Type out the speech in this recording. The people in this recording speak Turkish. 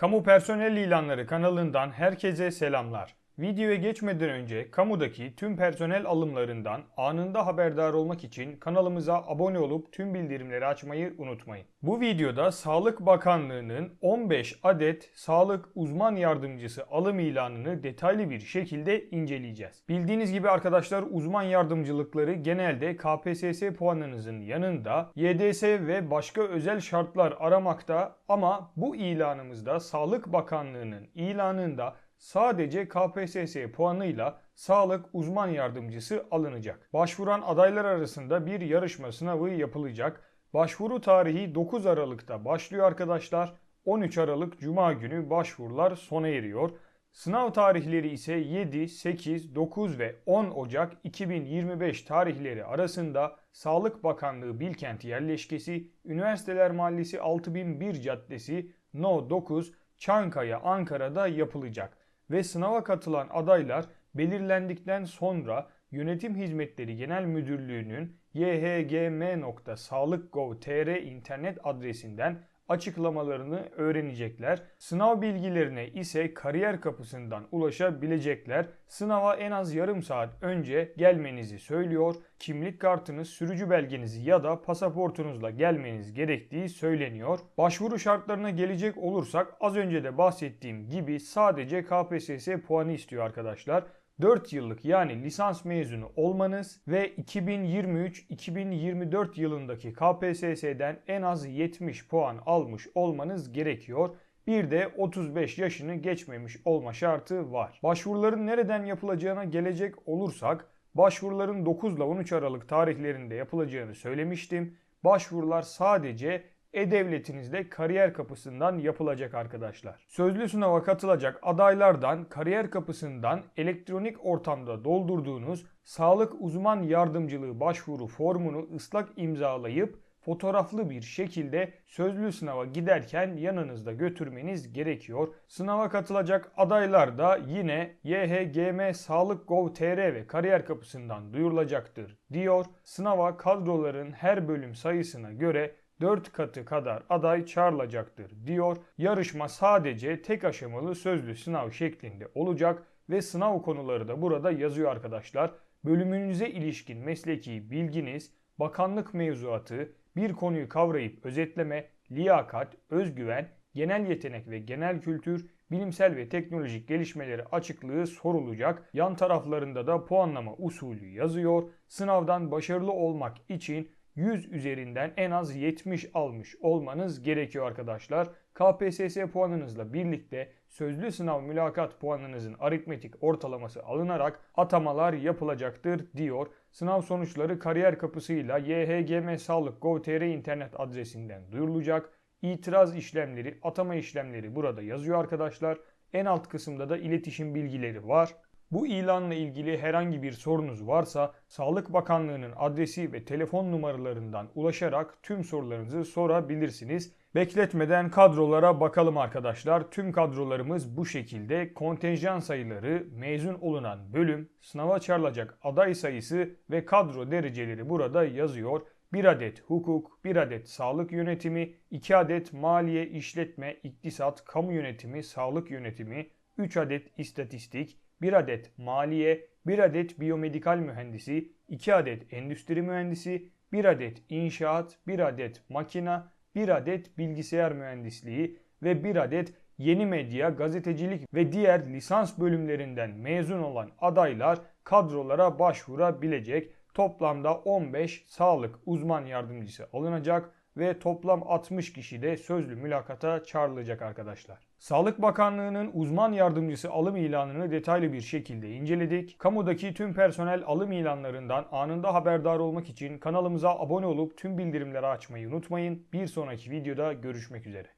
Kamu personel ilanları kanalından herkese selamlar. Videoya geçmeden önce kamudaki tüm personel alımlarından anında haberdar olmak için kanalımıza abone olup tüm bildirimleri açmayı unutmayın. Bu videoda Sağlık Bakanlığı'nın 15 adet sağlık uzman yardımcısı alım ilanını detaylı bir şekilde inceleyeceğiz. Bildiğiniz gibi arkadaşlar uzman yardımcılıkları genelde KPSS puanınızın yanında YDS ve başka özel şartlar aramakta ama bu ilanımızda Sağlık Bakanlığı'nın ilanında sadece KPSS puanıyla sağlık uzman yardımcısı alınacak. Başvuran adaylar arasında bir yarışma sınavı yapılacak. Başvuru tarihi 9 Aralık'ta başlıyor arkadaşlar. 13 Aralık Cuma günü başvurular sona eriyor. Sınav tarihleri ise 7, 8, 9 ve 10 Ocak 2025 tarihleri arasında Sağlık Bakanlığı Bilkent Yerleşkesi, Üniversiteler Mahallesi 6001 Caddesi, No 9, Çankaya, Ankara'da yapılacak ve sınava katılan adaylar belirlendikten sonra Yönetim Hizmetleri Genel Müdürlüğü'nün yhgm.sağlık.gov.tr internet adresinden açıklamalarını öğrenecekler. Sınav bilgilerine ise kariyer kapısından ulaşabilecekler. Sınava en az yarım saat önce gelmenizi söylüyor. Kimlik kartınız, sürücü belgeniz ya da pasaportunuzla gelmeniz gerektiği söyleniyor. Başvuru şartlarına gelecek olursak az önce de bahsettiğim gibi sadece KPSS puanı istiyor arkadaşlar. 4 yıllık yani lisans mezunu olmanız ve 2023-2024 yılındaki KPSS'den en az 70 puan almış olmanız gerekiyor. Bir de 35 yaşını geçmemiş olma şartı var. Başvuruların nereden yapılacağına gelecek olursak başvuruların 9 ile 13 Aralık tarihlerinde yapılacağını söylemiştim. Başvurular sadece e-Devletinizde kariyer kapısından yapılacak arkadaşlar. Sözlü sınava katılacak adaylardan kariyer kapısından elektronik ortamda doldurduğunuz sağlık uzman yardımcılığı başvuru formunu ıslak imzalayıp fotoğraflı bir şekilde sözlü sınava giderken yanınızda götürmeniz gerekiyor. Sınava katılacak adaylar da yine YHGM Sağlık.gov.tr ve kariyer kapısından duyurulacaktır diyor. Sınava kadroların her bölüm sayısına göre 4 katı kadar aday çağrılacaktır diyor. Yarışma sadece tek aşamalı sözlü sınav şeklinde olacak ve sınav konuları da burada yazıyor arkadaşlar. Bölümünüze ilişkin mesleki bilginiz, bakanlık mevzuatı, bir konuyu kavrayıp özetleme, liyakat, özgüven, genel yetenek ve genel kültür, bilimsel ve teknolojik gelişmeleri açıklığı sorulacak. Yan taraflarında da puanlama usulü yazıyor. Sınavdan başarılı olmak için 100 üzerinden en az 70 almış olmanız gerekiyor arkadaşlar. KPSS puanınızla birlikte sözlü sınav mülakat puanınızın aritmetik ortalaması alınarak atamalar yapılacaktır diyor. Sınav sonuçları kariyer kapısıyla YHGM Sağlık Gov.tr internet adresinden duyurulacak. İtiraz işlemleri, atama işlemleri burada yazıyor arkadaşlar. En alt kısımda da iletişim bilgileri var. Bu ilanla ilgili herhangi bir sorunuz varsa Sağlık Bakanlığı'nın adresi ve telefon numaralarından ulaşarak tüm sorularınızı sorabilirsiniz. Bekletmeden kadrolara bakalım arkadaşlar. Tüm kadrolarımız bu şekilde. Kontenjan sayıları, mezun olunan bölüm, sınava çağrılacak aday sayısı ve kadro dereceleri burada yazıyor. 1 adet hukuk, 1 adet sağlık yönetimi, 2 adet maliye, işletme, iktisat, kamu yönetimi, sağlık yönetimi, 3 adet istatistik, 1 adet maliye, 1 adet biyomedikal mühendisi, 2 adet endüstri mühendisi, 1 adet inşaat, 1 adet makina, 1 adet bilgisayar mühendisliği ve 1 adet yeni medya, gazetecilik ve diğer lisans bölümlerinden mezun olan adaylar kadrolara başvurabilecek. Toplamda 15 sağlık uzman yardımcısı alınacak ve toplam 60 kişi de sözlü mülakata çağrılacak arkadaşlar. Sağlık Bakanlığı'nın uzman yardımcısı alım ilanını detaylı bir şekilde inceledik. Kamudaki tüm personel alım ilanlarından anında haberdar olmak için kanalımıza abone olup tüm bildirimleri açmayı unutmayın. Bir sonraki videoda görüşmek üzere.